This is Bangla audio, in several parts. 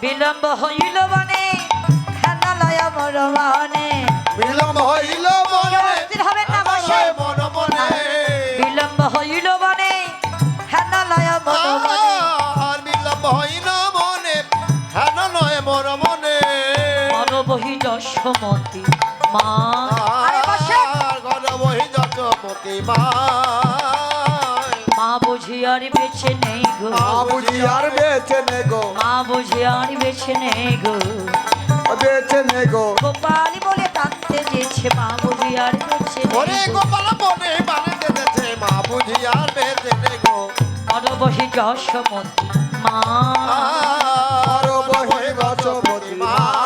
বিলম্ব হইল বনে খেলালয় মোর মনে। বিলম্ব হইল অস্থির হবেন না বসে। বিলম্ব হইল বনে মনে। আর বিলম্ব হইল মনে হেন নয় মোর মনে। মনোবহি যশমতী মা। আরে বসে। বহি যশমতি মা। বুঝি আর বেছে নেই গো। মা বুঝি আর বেছে নে গো। মা বুঝি আর বেছে নেই গো। বেছে নে গো। গোপালি বলে কাঁদতে যেছে মা বুঝি আর বেছে ওরে নেই গো। গোপাল বানে দেছে মা বুঝি আর বেঁচে নে গো। যশমতী মা। যশমতি মাই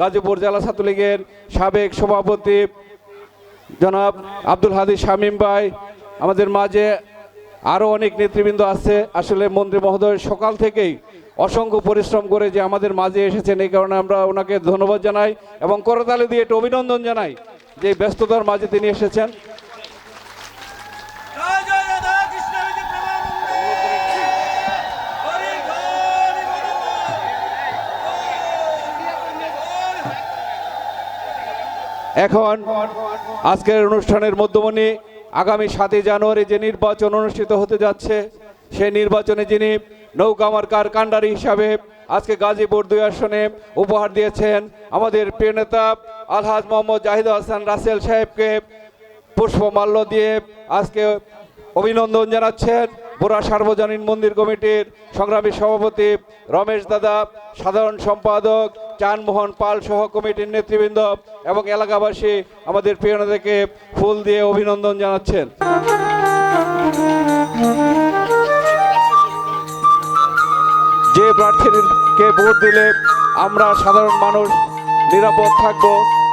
গাজীপুর জেলা ছাত্রলীগের সাবেক সভাপতি জনাব আব্দুল হাদি শামীম ভাই, আমাদের মাঝে আরও অনেক নেতৃবৃন্দ আছে। আসলে মন্ত্রী মহোদয়, সকাল থেকেই অসংখ্য পরিশ্রম করে যে আমাদের মাঝে এসেছেন, এই কারণে আমরা ওনাকে ধন্যবাদ জানাই এবং করতালি দিয়ে একটু অভিনন্দন জানাই যে ব্যস্ততার মাঝে তিনি এসেছেন। এখন আজকের অনুষ্ঠানের মধ্যমণি আগামী সাতই জানুয়ারি যে নির্বাচন অনুষ্ঠিত হতে যাচ্ছে, সেই নির্বাচনে যিনি নৌকা মার্কার কাণ্ডারি হিসাবে আজকে গাজীপুর দুই আসনে উপহার দিয়েছেন আমাদের প্রিয় নেতা আলহাজ মোহাম্মদ জাহিদ হাসান রাসেল সাহেবকে পুষ্পমাল্য দিয়ে আজকে অভিনন্দন জানাচ্ছেন বোরা সার্বজনীন মন্দির কমিটির সংগ্রামী সভাপতি রমেশ দাদা, সাধারণ সম্পাদক চানমোহন পাল সহ কমিটির নেতৃবৃন্দ এবং এলাকাবাসী আমাদের প্রিয় ফুল দিয়ে অভিনন্দন জানাচ্ছেন। যে প্রার্থীকে ভোট দিলে আমরা সাধারণ মানুষ, নিরাপদ থাকব,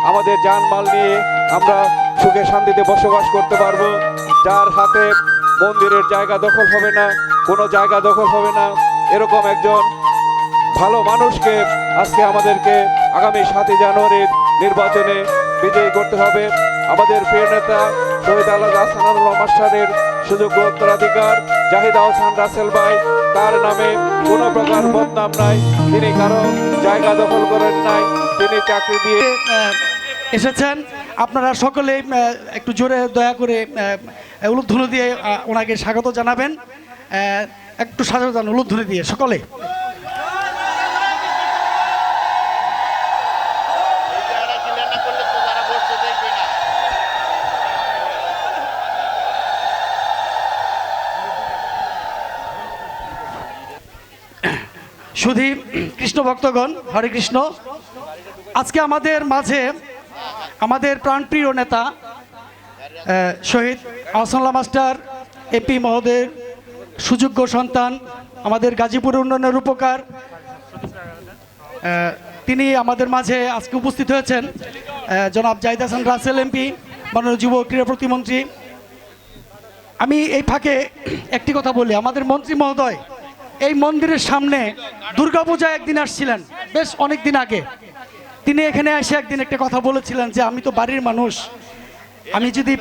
আমাদের জানমাল নিয়ে আমরা সুখে শান্তিতে বসবাস করতে পারব। যার হাতে মন্দিরের জায়গা দখল হবে না, কোনো জায়গা দখল হবে না, এরকম একজন ভালো মানুষকে আজকে আমাদেরকে আগামী সাতই জানুয়ারির নির্বাচনে বিজয়ী করতে হবে। আমাদের প্রিয় নেতা শহীদ আল্লাহ হাসানুল্লাহ মাস্টারের সুযোগ্য উত্তরাধিকার জাহিদ আহসান রাসেল ভাই, তার নামে কোনো প্রকার বদনাম নাই। তিনি কারও জায়গা দখল করেন নাই, তিনি চাকরি দিয়ে এসেছেন। আপনারা সকলে একটু জোরে দয়া করে উলুধ্বনি দিয়ে ওনাকে স্বাগত জানাবেন। একটু স্বাগত জানান উলুধ্বনি দিয়ে, সকলে। সুধী কৃষ্ণ ভক্তগণ, হরে কৃষ্ণ। আজকে আমাদের মাঝে আমাদের প্রাণপ্রিয় নেতা শহীদ আহসানুল্লাহ মাস্টার এপি মহোদয়ের সুযোগ্য সন্তান, আমাদের গাজীপুর উন্নয়নের উপকার তিনি আমাদের মাঝে আজকে উপস্থিত হয়েছেন জনাব জাহিদ হাসান রাসেল এমপি, মাননীয় যুব ক্রীড়া প্রতিমন্ত্রী। আমি এই ফাঁকে একটি কথা বলি, আমাদের মন্ত্রী মহোদয় এই মন্দিরের সামনে দুর্গাপূজা একদিন আসছিলেন বেশ অনেক দিন আগে। তিনি এখানে এসে একদিন একটা কথা বলেছিলেন যে আমি তো বাড়ির মানুষ। আমি যদি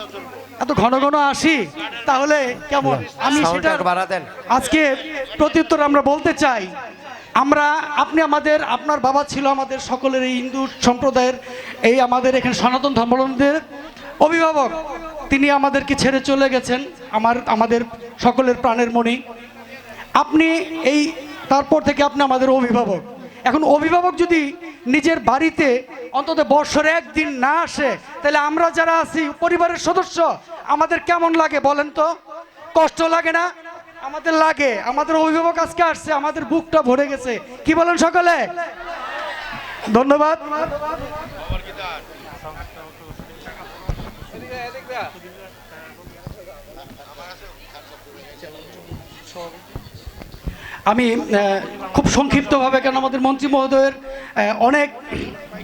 এত ঘন ঘন আসি তাহলে কেমন? আমি সেটা আজকে প্রত্যুত্তর আমরা বলতে চাই আমরা আপনি আমাদের আপনার বাবা ছিল আমাদের সকলের এই হিন্দু সম্প্রদায়ের এই আমাদের এখানে সনাতন ধর্মাবলম্বীদের অভিভাবক। তিনি আমাদেরকে ছেড়ে চলে গেছেন আমার আমাদের সকলের প্রাণের মণি। আপনি এই, তারপর থেকে আপনি আমাদের অভিভাবক। এখন অভিভাবক যদি নিজের বাড়িতে অন্তত বৎসরে একদিন না আসে, তাহলে আমরা যারা আছি, পরিবারের সদস্য, আমাদের কেমন লাগে বলেন তো? কষ্ট লাগে না? আমাদের লাগে। আমাদের অভিভাবক আজকে আসছে, আমাদের বুকটা ভরে গেছে। কি বলেন সকলে? ধন্যবাদ। আমি খুব সংক্ষিপ্তভাবে, কেন আমাদের মন্ত্রী মহোদয়ের অনেক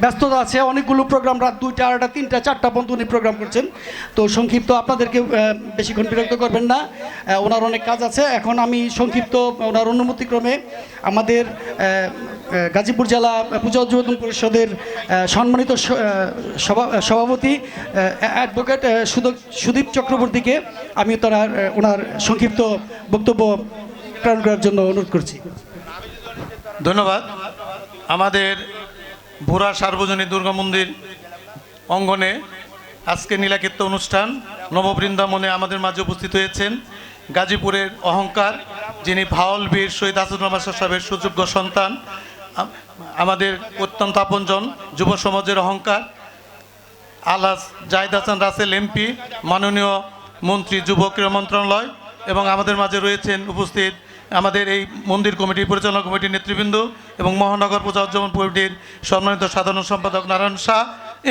ব্যস্ততা আছে, অনেকগুলো প্রোগ্রাম, রাত দুইটা, আড়াইটা, তিনটা, চারটা পর্যন্ত উনি প্রোগ্রাম করছেন। তো সংক্ষিপ্ত আপনাদেরকে বেশিক্ষণ বিরক্ত করবেন না। ওনার অনেক কাজ আছে। এখন আমি সংক্ষিপ্ত ওনার অনুমতিক্রমে আমাদের গাজীপুর জেলা পূজা উদ্বোধন পরিষদের সম্মানিত সভা- সভাপতি অ্যাডভোকেট সুদ- সুদীপ চক্রবর্তীকে আমি তার ওনার সংক্ষিপ্ত বক্তব্য প্রেরণ করার জন্য অনুরোধ করছি। ধন্যবাদ। আমাদের ভোরা সার্বজনীন দুর্গা মন্দির অঙ্গনে আজকে নীলাকীর্ত অনুষ্ঠান। নববৃন্দাবনে আমাদের মাঝে উপস্থিত হয়েছেন গাজীপুরের অহংকার, যিনি ভাওল বীর শহীদ আসাদুল মাস্টার সাহেবের সুযোগ্য সন্তান আমাদের অত্যন্ত আপনজন যুব সমাজের অহংকার আলাস জাহিদ হাসান রাসেল এমপি, মাননীয় মন্ত্রী যুব ক্রীড়া মন্ত্রণালয় এবং আমাদের মাঝে রয়েছেন উপস্থিত আমাদের এই মন্দির কমিটি পরিচালনা কমিটির নেতৃবৃন্দ এবং মহানগর পূজা উদযাপন কমিটির সম্মানিত সাধারণ সম্পাদক নারায়ণ শাহ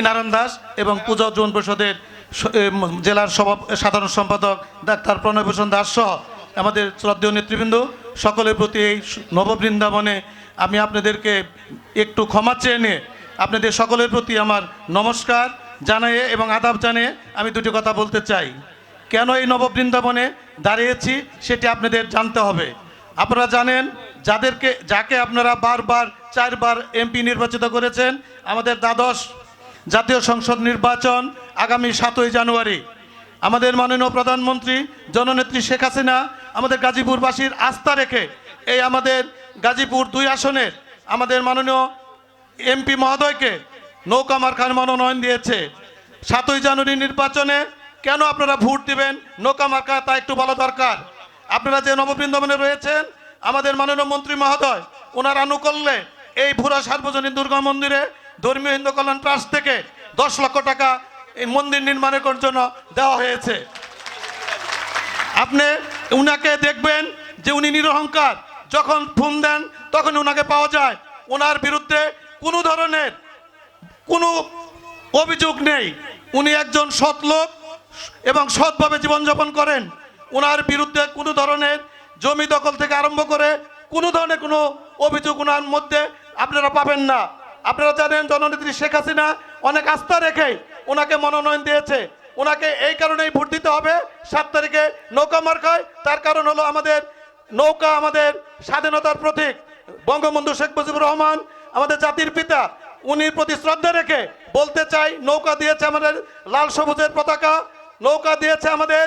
নারায়ণ দাস এবং পূজা উদযাপন পরিষদের জেলার সভা, সাধারণ সম্পাদক ডাক্তার প্রণয় ভূষণ দাস সহ আমাদের শ্রদ্ধেয় নেতৃবৃন্দ, সকলের প্রতি এই নববৃন্দাবনে আমি আপনাদেরকে একটু ক্ষমা চেয়ে নিয়ে আপনাদের সকলের প্রতি আমার নমস্কার জানিয়ে এবং আদাব জানিয়ে আমি দুটি কথা বলতে চাই। কেন এই নববৃন্দাবনে দাঁড়িয়েছি সেটি আপনাদের জানতে হবে। আপনারা জানেন, যাদেরকে, যাকে আপনারা বারবার, চারবার এমপি নির্বাচিত করেছেন, আমাদের দ্বাদশ জাতীয় সংসদ নির্বাচন আগামী সাতই জানুয়ারি। আমাদের মাননীয় প্রধানমন্ত্রী, জননেত্রী শেখ হাসিনা, আমাদের গাজীপুরবাসীর আস্থা রেখে এই আমাদের গাজীপুর দুই আসনের আমাদের মাননীয় এমপি মহোদয়কে নৌকা মার্কার মনোনয়ন দিয়েছে। সাতই জানুয়ারি নির্বাচনে কেন আপনারা ভোট দিবেন? নৌকা মার্কা তা একটু বলা দরকার। আপনারা যে নববৃন্দাবনে রয়েছেন, আমাদের মাননীয় মন্ত্রী মহোদয়, ওনার আনুকূল্যে এই ভুরা সার্বজনীন দুর্গা মন্দিরে ধর্মীয় হিন্দু কল্যাণ ট্রাস্ট থেকে দশ লক্ষ টাকা এই মন্দির নির্মাণের জন্য দেওয়া হয়েছে। আপনি উনাকে দেখবেন যে উনি নিরহংকার। যখন ফোন দেন তখন উনাকে পাওয়া যায়। ওনার বিরুদ্ধে কোনো ধরনের কোনো অভিযোগ নেই। উনি একজন সৎ লোক এবং সৎভাবে জীবনযাপন করেন। ওনার বিরুদ্ধে কোনো ধরনের জমি দখল থেকে আরম্ভ করে কোনো ধরনের কোনো অভিযোগ ওনার মধ্যে আপনারা পাবেন না। আপনারা জানেন জননেত্রী শেখ হাসিনা অনেক আস্থা রেখে ওনাকে মনোনয়ন দিয়েছে। ওনাকে এই কারণেই ভোট দিতে হবে, সাত তারিখে নৌকা মার্কায় তার কারণ হলো আমাদের নৌকা, আমাদের স্বাধীনতার প্রতীক বঙ্গবন্ধু শেখ মুজিবুর রহমান, আমাদের জাতির পিতা। উনির প্রতি শ্রদ্ধা রেখে বলতে চাই, নৌকা দিয়েছে আমাদের লাল সবুজের পতাকা, নৌকা দিয়েছে আমাদের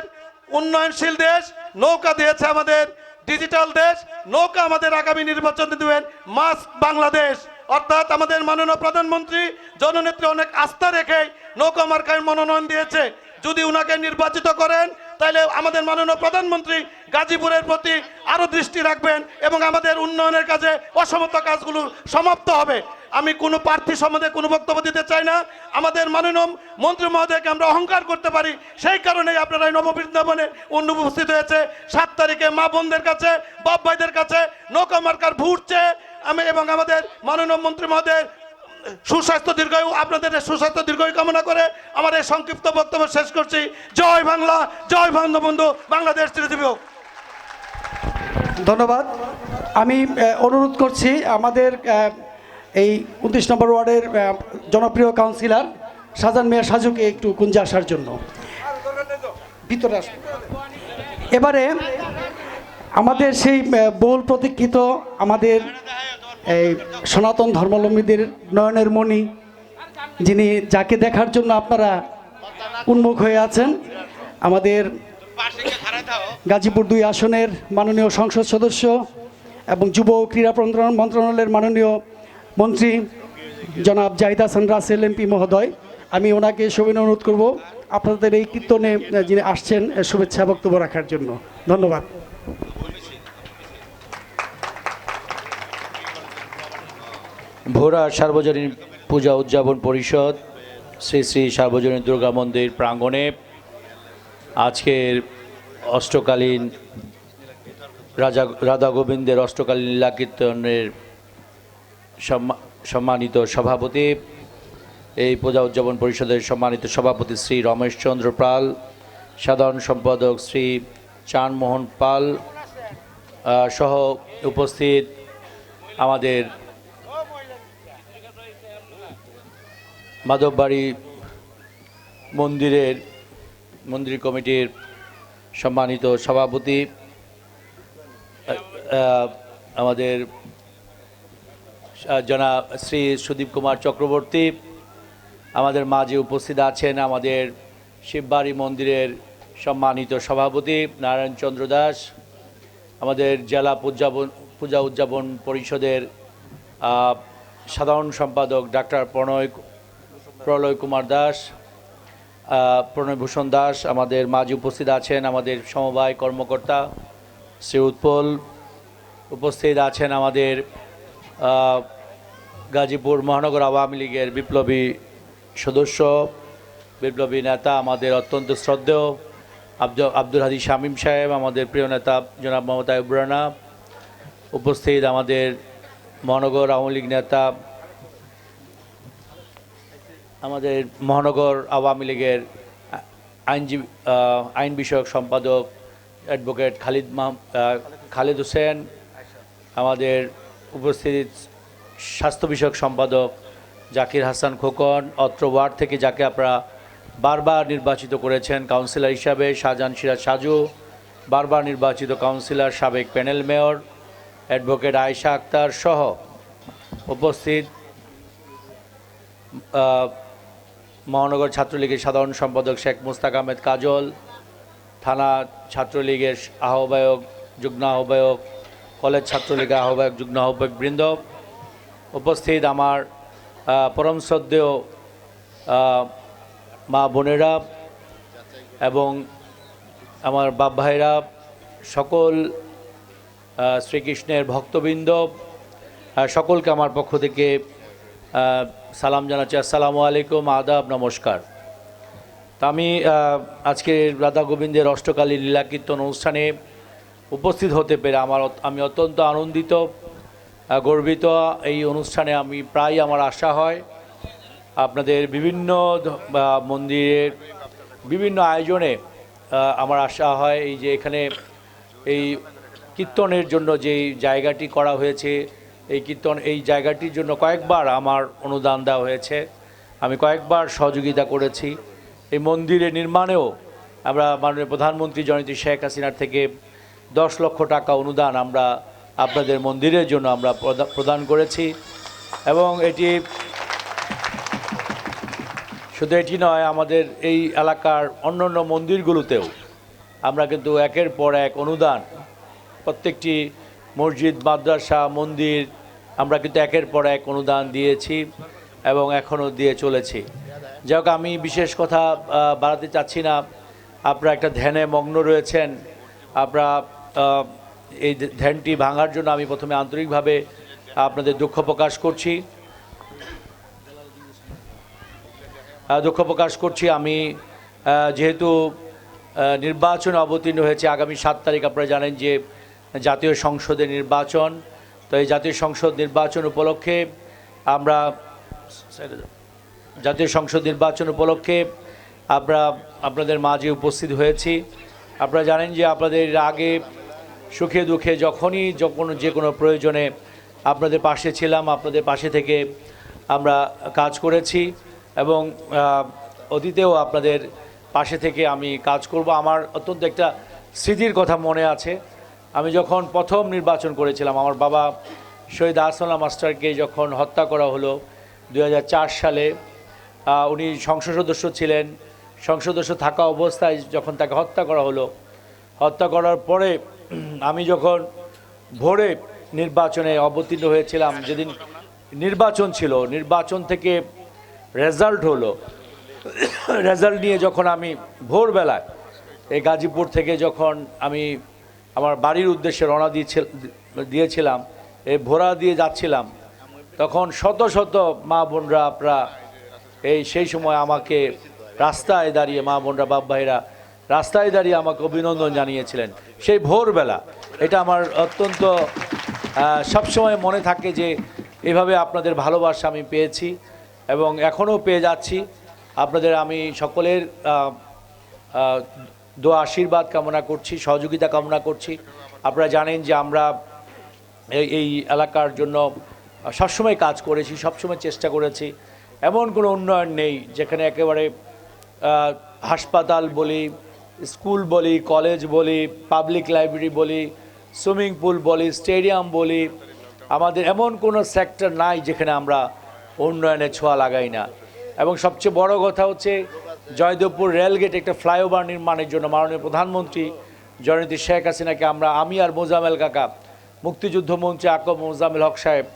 উন্নয়নশীল দেশ, নৌকা দিয়েছে আমাদের ডিজিটাল দেশ, নৌকা আমাদের আগামী নির্বাচন দেবেন মাস বাংলাদেশ। অর্থাৎ আমাদের মাননীয় প্রধানমন্ত্রী জননেত্রী অনেক আস্থা রেখে নৌকা মার্কায় মনোনয়ন দিয়েছে। যদি উনাকে নির্বাচিত করেন, তাহলে আমাদের মাননীয় প্রধানমন্ত্রী গাজীপুরের প্রতি আরও দৃষ্টি রাখবেন এবং আমাদের উন্নয়নের কাজে অসমতা কাজগুলো সমাপ্ত হবে। আমি কোনো প্রার্থী সম্বন্ধে কোনো বক্তব্য দিতে চাই না। আমাদের মাননীয় মন্ত্রী মহোদয়কে আমরা অহংকার করতে পারি। সেই কারণেই আপনারা এই নববৃন্দাবনে অন্য উপস্থিত হয়েছে। সাত তারিখে মা বোনদের কাছে, বাপ ভাইদের কাছে নৌকা মার্কার ভুটছে আমি এবং আমাদের মাননীয় মন্ত্রী মহোদয়ের সুস্বাস্থ্য দীর্ঘায়ু, আপনাদের সুস্বাস্থ্য দীর্ঘায়ু কামনা করে আমার এই সংক্ষিপ্ত বক্তব্য শেষ করছি। জয় বাংলা, জয় বঙ্গবন্ধু বাংলাদেশ চিরজীবী ধন্যবাদ। আমি অনুরোধ করছি আমাদের এই উনত্রিশ নম্বর ওয়ার্ডের জনপ্রিয় কাউন্সিলর সাজান মিয়া সাজুকে একটু কুঞ্জে আসার জন্য ভিতরে। এবারে আমাদের সেই বহুল প্রতীক্ষিত আমাদের এই সনাতন ধর্মাবলম্বীদের নয়নের মণি, যিনি যাকে দেখার জন্য আপনারা উন্মুখ হয়ে আছেন, আমাদের গাজীপুর দুই আসনের মাননীয় সংসদ সদস্য এবং যুব ও ক্রীড়া মন্ত্রণালয়ের মাননীয় মন্ত্রী জনাব জাহিদ হাসান রাসেল এমপি মহোদয়, আমি ওনাকে সবিনয় অনুরোধ করব আপনাদের এই কীর্তনে যিনি আসছেন, শুভেচ্ছা বক্তব্য রাখার জন্য। ধন্যবাদ। ভোরা সার্বজনীন পূজা উদযাপন পরিষদ, শ্রী শ্রী সার্বজনীন দুর্গা মন্দির প্রাঙ্গণে আজকের অষ্টকালীন রাজা রাধা গোবিন্দের অষ্টকালীন লীলা কীর্তনের সম্মানিত সভাপতি, এই পূজা উদযাপন পরিষদের সম্মানিত সভাপতি শ্রী রমেশচন্দ্র পাল, সাধারণ সম্পাদক শ্রী চানমোহন পাল সহ উপস্থিত আমাদের মাধববাড়ি মন্দিরের, মন্দির কমিটির সম্মানিত সভাপতি আমাদের জনাব শ্রী সুদীপ কুমার চক্রবর্তী আমাদের মাঝে উপস্থিত আছেন আমাদের শিববাড়ি মন্দিরের সম্মানিত সভাপতি নারায়ণ চন্দ্র দাস আমাদের জেলা উদযাপন পূজা উদযাপন পরিষদের সাধারণ সম্পাদক ডাক্তার প্রণয় প্রলয় কুমার দাস আহ, প্রণয় ভূষণ দাস আমাদের মাঝে উপস্থিত আছেন আমাদের সমবায় কর্মকর্তা শ্রী উৎপল উপস্থিত আছেন আমাদের গাজীপুর মহানগর আওয়ামী লীগের বিপ্লবী সদস্য, বিপ্লবী নেতা আমাদের অত্যন্ত শ্রদ্ধেয়। আব্দুল আব্দুল হাদি শামীম সাহেব, আমাদের প্রিয় নেতা জনাব মমতা ইব্রানা। উপস্থিত আমাদের মহানগর আওয়ামী লীগ নেতা, আমাদের মহানগর আওয়ামী লীগের আইনজীবী আইন বিষয়ক সম্পাদক অ্যাডভোকেট খালিদ খালিদ হোসেন। আমাদের উপস্থিত স্বাস্থ্য বিষয়ক সম্পাদক জাকির হাসান খোকন, অত্র ওয়ার্ড থেকে যাকে আপনারা বারবার নির্বাচিত করেছেন কাউন্সিলর হিসাবে, শাহজাহান সিরাজ সাজু, বারবার নির্বাচিত কাউন্সিলর, সাবেক panel mayor, advocate Ayesha Akter সহ উপস্থিত মহানগর ছাত্রলীগের সাধারণ সম্পাদক শেখ মুস্তাক আহমেদ কাজল, থানা ছাত্রলীগের আহ্বায়ক, যুগ্ম আহ্বায়ক, কলেজ ছাত্রলীগের আহ্বায়ক, যুগ্ম আহ্বায়ক বৃন্দ উপস্থিত আমার পরম শ্রদ্ধেয় মা বোনেরা এবং আমার বাপ ভাইরা সকল শ্রীকৃষ্ণের ভক্তবৃন্দ সকলকে আমার পক্ষ থেকে সালাম জানাচ্ছি। আসসালামু আলাইকুম, আদাব, নমস্কার। তা আমি আজকে রাধা গোবিন্দের অষ্টকালী লীলা কীর্তন অনুষ্ঠানে উপস্থিত হতে পেরে আমার আমি অত্যন্ত আনন্দিত। গর্বিত এই অনুষ্ঠানে আমি প্রায় আমার আশা হয়। আপনাদের বিভিন্ন মন্দিরের বিভিন্ন আয়োজনে আমার আশা হয় এই যে এখানে এই কীর্তনের জন্য যে জায়গাটি করা হয়েছে, এই কীর্তন, এই জায়গাটির জন্য কয়েকবার আমার অনুদান দেওয়া হয়েছে। আমি কয়েকবার সহযোগিতা করেছি। এই মন্দিরের নির্মাণেও আমরা মাননীয় প্রধানমন্ত্রী জননেত্রী শেখ হাসিনার থেকে দশ লক্ষ টাকা অনুদান আমরা আপনাদের মন্দিরের জন্য আমরা প্রদা- প্রদান করেছি। এবং এটি শুধু এটি নয়, আমাদের এই এলাকার অন্য অন্য মন্দিরগুলোতেও আমরা কিন্তু একের পর এক অনুদান। প্রত্যেকটি মসজিদ, মাদ্রাসা, মন্দির আমরা কিন্তু একের পর এক অনুদান দিয়েছি এবং এখনও দিয়ে চলেছি। যাই হোক, আমি বিশেষ কথা বাড়াতে চাচ্ছি না। আপনারা একটা ধ্যানে মগ্ন রয়েছেন। আপনারা এই ধ্যানটি ভাঙার জন্য আমি প্রথমে আন্তরিকভাবে আপনাদের দুঃখ প্রকাশ করছি। দুঃখ প্রকাশ করছি আমি যেহেতু নির্বাচন অবতীর্ণ হয়েছে আগামী সাত তারিখ, আপনারা জানেন যে জাতীয় সংসদের নির্বাচন। তো এই জাতীয় সংসদ নির্বাচন উপলক্ষে আমরা, জাতীয় সংসদ নির্বাচন উপলক্ষে আমরা আপনাদের মাঝে উপস্থিত হয়েছি। আপনারা জানেন যে আপনাদের আগে সুখে দুঃখে যখনই যখন যে কোনো প্রয়োজনে আপনাদের পাশে ছিলাম, আপনাদের পাশে থেকে আমরা কাজ করেছি এবং অতীতেও আপনাদের পাশে থেকে আমি কাজ করব। আমার অত্যন্ত একটা স্মৃতির কথা মনে আছে। আমি যখন প্রথম নির্বাচন করেছিলাম, আমার বাবা শহীদ আহসানুল্লাহ মাস্টারকে যখন হত্যা করা হলো দু হাজার চার সালে উনি সংসদ সদস্য ছিলেন। সংসদ সদস্য থাকা অবস্থায় যখন তাকে হত্যা করা হলো, হত্যা করার পরে আমি যখন ভোরে নির্বাচনে অবতীর্ণ হয়েছিলাম, যেদিন নির্বাচন ছিল, নির্বাচন থেকে রেজাল্ট হলো। রেজাল্ট নিয়ে যখন আমি ভোরবেলায় এই গাজীপুর থেকে যখন আমি আমার বাড়ির উদ্দেশ্যে রওনা দিয়েছিল দিয়েছিলাম, এই ভোরা দিয়ে যাচ্ছিলাম, তখন শত শত মা বোনরা আপনারা এই সেই সময় আমাকে রাস্তায় দাঁড়িয়ে মা বোনরা, বাপ ভাইরা রাস্তায় দাঁড়িয়ে আমাকে অভিনন্দন জানিয়েছিলেন। সেই ভোরবেলা, এটা আমার অত্যন্ত সবসময় মনে থাকে যে এভাবে আপনাদের ভালোবাসা আমি পেয়েছি এবং এখনও পেয়ে যাচ্ছি। আপনাদের আমি সকলের দোয়া, আশীর্বাদ কামনা করছি, সহযোগিতা কামনা করছি। আপনারা জানেন যে আমরা এই এলাকার জন্য সবসময় কাজ করেছি, সবসময় চেষ্টা করেছি। এমন কোনো উন্নয়ন নেই যেখানে একেবারে হাসপাতাল বলি স্কুল বলি, কলেজ বলি পাবলিক লাইব্রেরি বলি সুইমিং পুল বলি স্টেডিয়াম বলি, আমাদের এমন কোনো সেক্টর নাই যেখানে আমরা উন্নয়নের ছোঁয়া লাগাই না। এবং সবচেয়ে বড় কথা হচ্ছে জয়দেবপুর রেলগেট একটা ফ্লাইওভার নির্মাণের জন্য মাননীয় প্রধানমন্ত্রী জননীতি শেখ হাসিনাকে আমরা, আমি আর মোজামেল কাকা, মুক্তিযুদ্ধ মন্ত্রী আকব মোজামেল হক সাহেব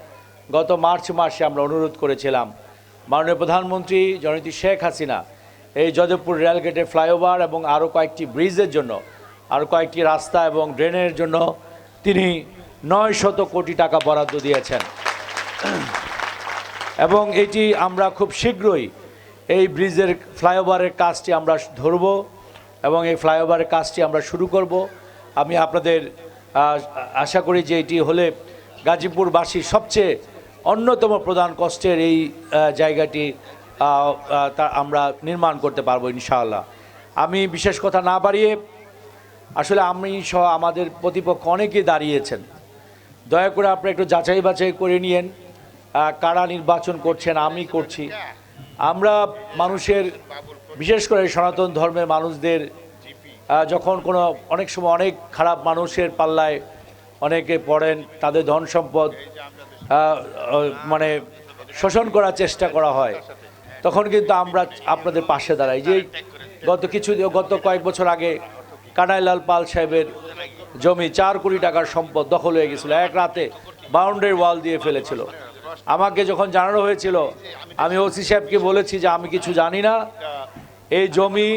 গত মার্চ মাসে আমরা অনুরোধ করেছিলাম। মাননীয় প্রধানমন্ত্রী জননীতি শেখ হাসিনা এই জয়দেবপুর রেলগেটের ফ্লাইওভার এবং আরও কয়েকটি ব্রিজের জন্য আরও কয়েকটি রাস্তা এবং ড্রেনের জন্য তিনি নয় শত কোটি টাকা বরাদ্দ দিয়েছেন। এবং এটি আমরা খুব শীঘ্রই এই ব্রিজের ফ্লাইওভারের কাজটি আমরা ধরব এবং এই ফ্লাইওভারের কাজটি আমরা শুরু করব। আমি আপনাদের আশা করি যে এটি হলে গাজীপুরবাসীর সবচেয়ে অন্যতম প্রধান কষ্টের এই জায়গাটি তা আমরা নির্মাণ করতে পারব ইনশাআল্লাহ। আমি বিশেষ কথা না বাড়িয়ে, আসলে আমি সহ আমাদের প্রতিপক্ষ অনেকেই দাঁড়িয়েছেন। দয়া করে আপনারা একটু যাচাই বাছাই করে নিয়েন কারা নির্বাচন করছেন, আমি করছি। আমরা মানুষের, বিশেষ করে সনাতন ধর্মের মানুষদের যখন কোনো, অনেক সময় অনেক খারাপ মানুষের পাল্লায় অনেকে পড়েন, তাদের ধন সম্পদ মানে শোষণ করার চেষ্টা করা হয়। তখন কিন্তু আমরা আপনাদের পাশে দাঁড়াই। যে গত কিছু গত কয়েক বছর আগে কানাইলাল পাল সাহেবের জমি চার কোটি টাকার সম্পদ দখল হয়ে গেছিল। এক রাতে বাউন্ডারি ওয়াল দিয়ে ফেলেছিল। আমাকে যখন জানানো হয়েছিল, আমি ওসি সাহেবকে বলেছি যে আমি কিছু জানি না। এই জমি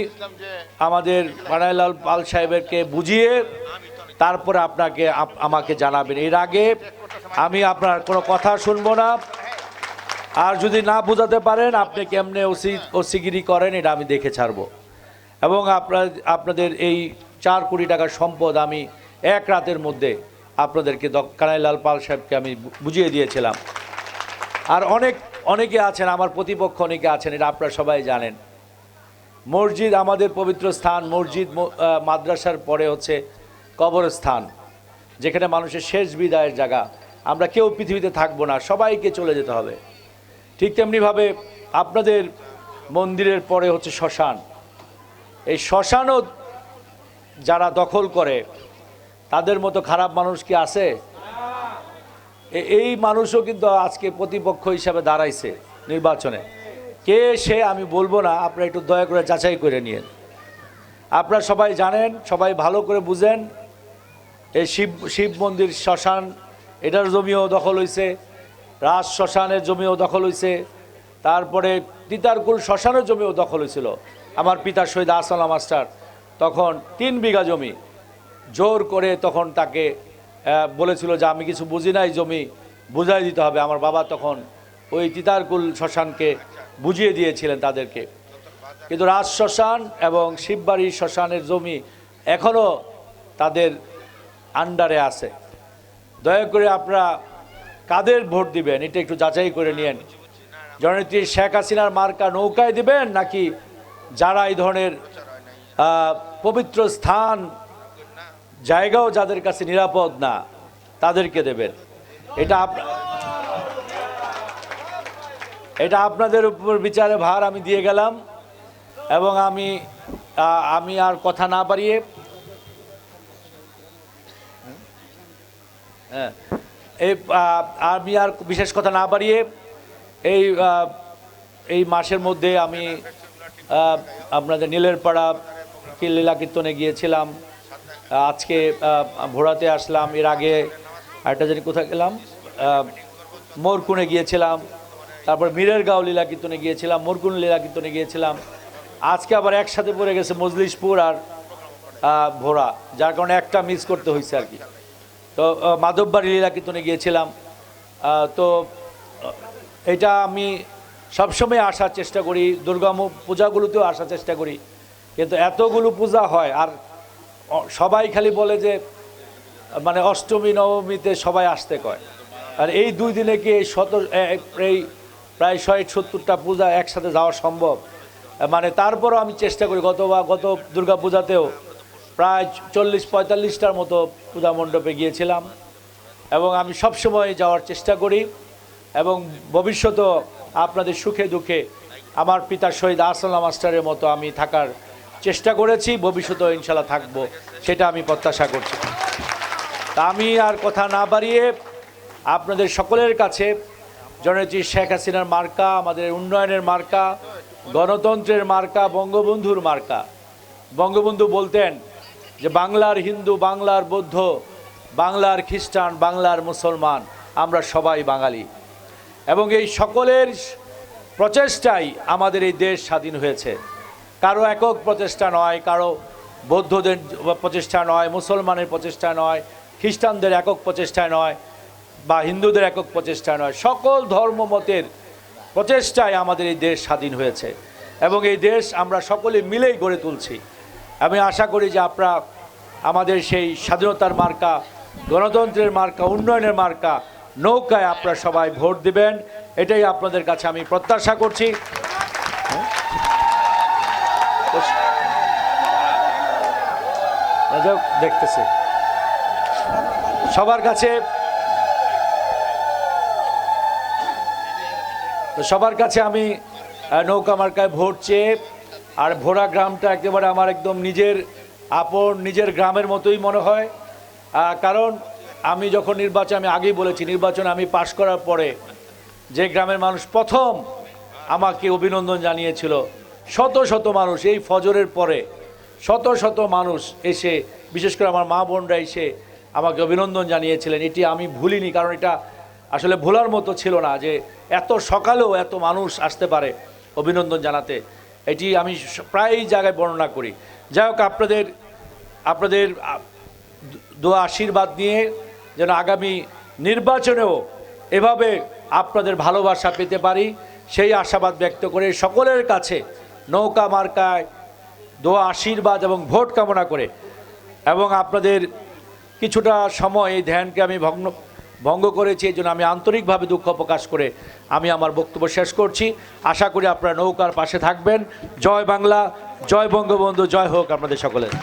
আমাদের কানাইলাল পাল সাহেবেরকে বুঝিয়ে তারপরে আপনাকে আমাকে জানাবেন। এর আগে আমি আপনার কোনো কথা শুনব না। আর যদি না বোঝাতে পারেন, আপনি কেমনে ওসি, ওসিগিরি করেন, এটা আমি দেখে ছাড়বো। এবং আপনার, আপনাদের এই চার কোটি টাকার সম্পদ আমি এক রাতের মধ্যে আপনাদেরকে কানাইলাল পাল সাহেবকে আমি বুঝিয়ে দিয়েছিলাম। আর অনেক, অনেকে আছেন, আমার প্রতিপক্ষ অনেকে আছেন, এটা আপনারা সবাই জানেন। মসজিদ আমাদের পবিত্র স্থান, মসজিদ মাদ্রাসার পরে হচ্ছে কবরস্থান, যেখানে মানুষের শেষ বিদায়ের জায়গা। আমরা কেউ পৃথিবীতে থাকব না, সবাইকে চলে যেতে হবে। ঠিক তেমনিভাবে আপনাদের মন্দিরের পরে হচ্ছে শ্মশান। এই শ্মশানও যারা দখল করে, তাদের মতো খারাপ মানুষ কি আছে? এই মানুষও কিন্তু আজকে প্রতিপক্ষ হিসাবে দাঁড়াইছে নির্বাচনে। কে সে আমি বলব না, আপনারা একটু দয়া করে যাচাই করে নিন আপনারা সবাই জানেন, সবাই ভালো করে বুঝেন, এই শিব শিব মন্দির শ্মশান, এটার জমিও দখল হয়েছে রাজ শ্মশানের জমিও দখল হয়েছে তারপরে তিতারকুল শ্মশানের জমিও দখল হয়েছিল আমার পিতার শহীদ আসালাম মাস্টার। তখন তিন বিঘা জমি। জোর করে তখন তাকে বলেছিল যে আমি কিছু বুঝি নাই জমি, বুঝাই দিতে হবে। আমার বাবা তখন ওই তিতারকুল শ্মশানকে বুঝিয়ে দিয়েছিলেন তাদেরকে। কিন্তু রাজ শ্মশান এবং শিববাড়ি শ্মশানের জমি এখনও তাদের আন্ডারে আছে। দয়া করে আপনারা কাদের ভোট দিবেন? এটা একটু যাচাই করে নিয়েন। জননেত্রী শেখ হাসিনার মার্কা নৌকায় দিবেন নাকি যারা এই ধরনের পবিত্র স্থান, জায়গাও যাদের কাছে নিরাপদ না, তাদেরকে দেবেন? এটা এটা আপনাদের উপর বিচারে ভার আমি দিয়ে গেলাম এবং আমি আমি আর কথা না বাড়িয়ে হ্যাঁ এই আমি আর বিশেষ কথা না বাড়িয়ে এই এই মাসের মধ্যে আমি আপনাদের নীলের পাড়া কি লীলা কীর্তনে গিয়েছিলাম। আজকে ভোড়াতে আসলাম। এর আগে আরেকটা জানি কোথায় গেলাম? মোরকুনে গিয়েছিলাম। তারপর মীরের গাঁও লীলা কীর্তনে গিয়েছিলাম, মোরকুন লীলা কীর্তনে গিয়েছিলাম। আজকে আবার একসাথে পড়ে গেছে মজলিশপুর আর ভোরা, যার কারণে একটা মিস করতে হয়েছে আর কি। তো মাধববাড়ি লীলা কীর্তনে গিয়েছিলাম তো এটা আমি সবসময় আসার চেষ্টা করি, দুর্গা পূজাগুলোতেও আসার চেষ্টা করি। কিন্তু এতগুলো পূজা হয়, আর সবাই খালি বলে যে মানে অষ্টমী, নবমীতে সবাই আসতে কয়। আর এই দুই দিনে কি এই শত এই প্রায় ষাট সত্তরটা পূজা একসাথে যাওয়া সম্ভব? মানে তারপরও আমি চেষ্টা করি, গত বা, গত দুর্গা পূজাতেও। প্রায় চল্লিশ পঁয়তাল্লিশটার মতো পূজা মণ্ডপে গিয়েছিলাম এবং আমি সবসময় যাওয়ার চেষ্টা করি এবং ভবিষ্যতেও আপনাদের সুখে দুঃখে আমার পিতা শহীদ আরসালাম মাস্টারের মতো আমি থাকার চেষ্টা করেছি ভবিষ্যতে ইনশাল্লাহ থাকব, সেটা আমি প্রত্যাশা করছি। তা আমি আর কথা না বাড়িয়ে আপনাদের সকলের কাছে জননেত্রী শেখ হাসিনার মার্কা, আমাদের উন্নয়নের মার্কা, গণতন্ত্রের মার্কা, বঙ্গবন্ধুর মার্কা। বঙ্গবন্ধু বলতেন যে বাংলার হিন্দু, বাংলার বৌদ্ধ, বাংলার খ্রিস্টান, বাংলার মুসলমান, আমরা সবাই বাঙালি। এবং এই সকলের প্রচেষ্টাই আমাদের এই দেশ স্বাধীন হয়েছে। কারও একক প্রচেষ্টা নয়, কারও বৌদ্ধদের প্রচেষ্টা নয়, মুসলমানের প্রচেষ্টা নয়, খ্রিস্টানদের একক প্রচেষ্টা নয়, বা হিন্দুদের একক প্রচেষ্টা নয়। সকল ধর্মমতের প্রচেষ্টায় আমাদের এই দেশ স্বাধীন হয়েছে। এবং এই দেশ আমরা সকলে মিলেই গড়ে তুলছি। আমি আশা করি যে আপনারা আমাদের সেই স্বাধীনতার মার্কা গণতন্ত্রের মার্কা উন্নয়নের মার্কা নৌকায় আপনারা সবাই ভোট দিবেন। এটাই আপনাদের কাছে আমি প্রত্যাশা করছি। যাক, দেখতেছি। সবার কাছে সবার কাছে আমি নৌকা মার্কায় ভোট চেয়ে আর ভোরা গ্রামটা একেবারে আমার একদম নিজের আপন, নিজের গ্রামের মতোই মনে হয়। কারণ আমি যখন নির্বাচন, আমি আগেই বলেছি, নির্বাচন আমি পাশ করার পরে যে গ্রামের মানুষ প্রথম আমাকে অভিনন্দন জানিয়েছিল, শত শত মানুষ এই ফজরের পরে শত শত মানুষ এসে, বিশেষ করে আমার মা বোনরা এসে আমাকে অভিনন্দন জানিয়েছিলেন। এটি আমি ভুলিনি, কারণ এটা আসলে ভোলার মতো ছিল না যে এত সকালেও এত মানুষ আসতে পারে অভিনন্দন জানাতে। এটি আমি প্রায়ই জায়গায় বর্ণনা করি। যাই হোক, আপনাদের আপনাদের দোয়া আশীর্বাদ নিয়ে যেন আগামী নির্বাচনেও এভাবে আপনাদের ভালোবাসা পেতে পারি, সেই আশাবাদ ব্যক্ত করে সকলের কাছে নৌকা মার্কায় দোয়া আশীর্বাদ এবং ভোট কামনা করে। এবং আপনাদের কিছুটা সময় এই ধ্যানকে আমি ভগ্ন ভঙ্গ করেছি, এই জন্য আমি আন্তরিকভাবে দুঃখ প্রকাশ করে আমি আমার বক্তব্য শেষ করছি। আশা করি আপনারা নৌকার পাশে থাকবেন। জয় বাংলা, জয় বঙ্গবন্ধু, জয় হোক আপনাদের সকলের।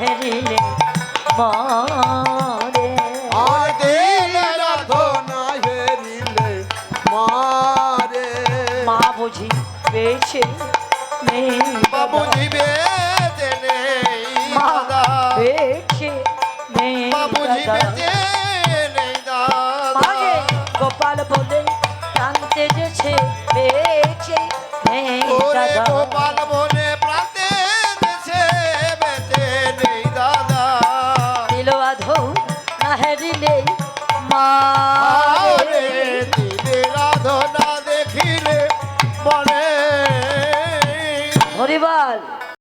হেরিলে মরে। মা বুঝি পেয়েছে নেই দাদা। জিবে নেই মা দাদা। পেয়েছে নেই দাদা। গোপাল বলে টানতে যেছে পেয়েছে নেই দাদা। গোপাল বনে